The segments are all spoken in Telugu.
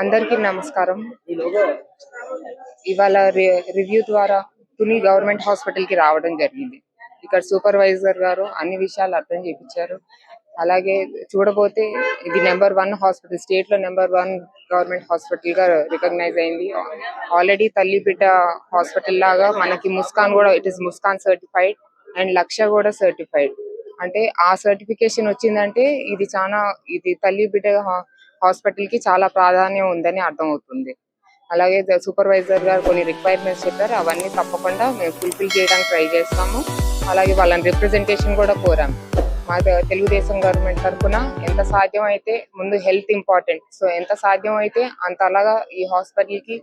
అందరికీ నమస్కారం. ఇవాళ రివ్యూ ద్వారా తుని గవర్నమెంట్ హాస్పిటల్కి రావడం జరిగింది. ఇక్కడ సూపర్వైజర్ గారు అన్ని విషయాలు అర్థం చేయించారు అలాగే చూడబోతే ఇది నెంబర్ వన్ హాస్పిటల్ స్టేట్లో నెంబర్ వన్ గవర్నమెంట్ హాస్పిటల్గా రికగ్నైజ్ అయింది. ఆల్రెడీ తల్లి బిడ్డ హాస్పిటల్ లాగా మనకి ముస్కాన్ కూడా it is Muskan certified and Laqshya కూడా సర్టిఫైడ్. అంటే ఆ సర్టిఫికేషన్ వచ్చిందంటే ఇది చాలా ఇది తల్లి బిడ్డ హాస్పిటల్కి చాలా ప్రాధాన్యం ఉందని అర్థం అవుతుంది అలాగే సూపర్వైజర్ గారు కొన్ని రిక్వైర్మెంట్స్ చెప్పారు. అవన్నీ తప్పకుండా మేము ఫుల్ఫిల్ చేయడానికి ట్రై చేస్తాము. అలాగే వాళ్ళని రిప్రజెంటేషన్ కూడా కోరాం మా తెలుగుదేశం గవర్నమెంట్ తరఫున ఎంత సాధ్యం అయితే ముందు హెల్త్ ఇంపార్టెంట్. సో ఎంత సాధ్యం అయితే అంత అలాగా ఈ హాస్పిటల్కి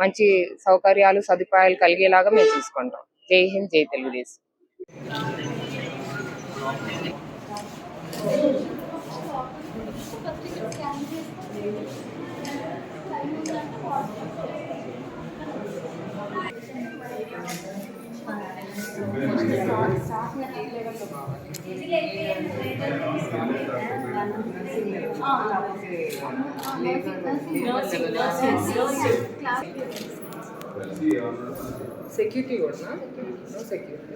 మంచి సౌకర్యాలు సదుపాయాలు కలిగేలాగా మేము చూసుకుంటాం. జై హింద్ జై తెలుగుదేశం. సెక్యూరిటీ కూడా నో సెక్యూరిటీ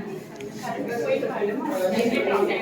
Thank you.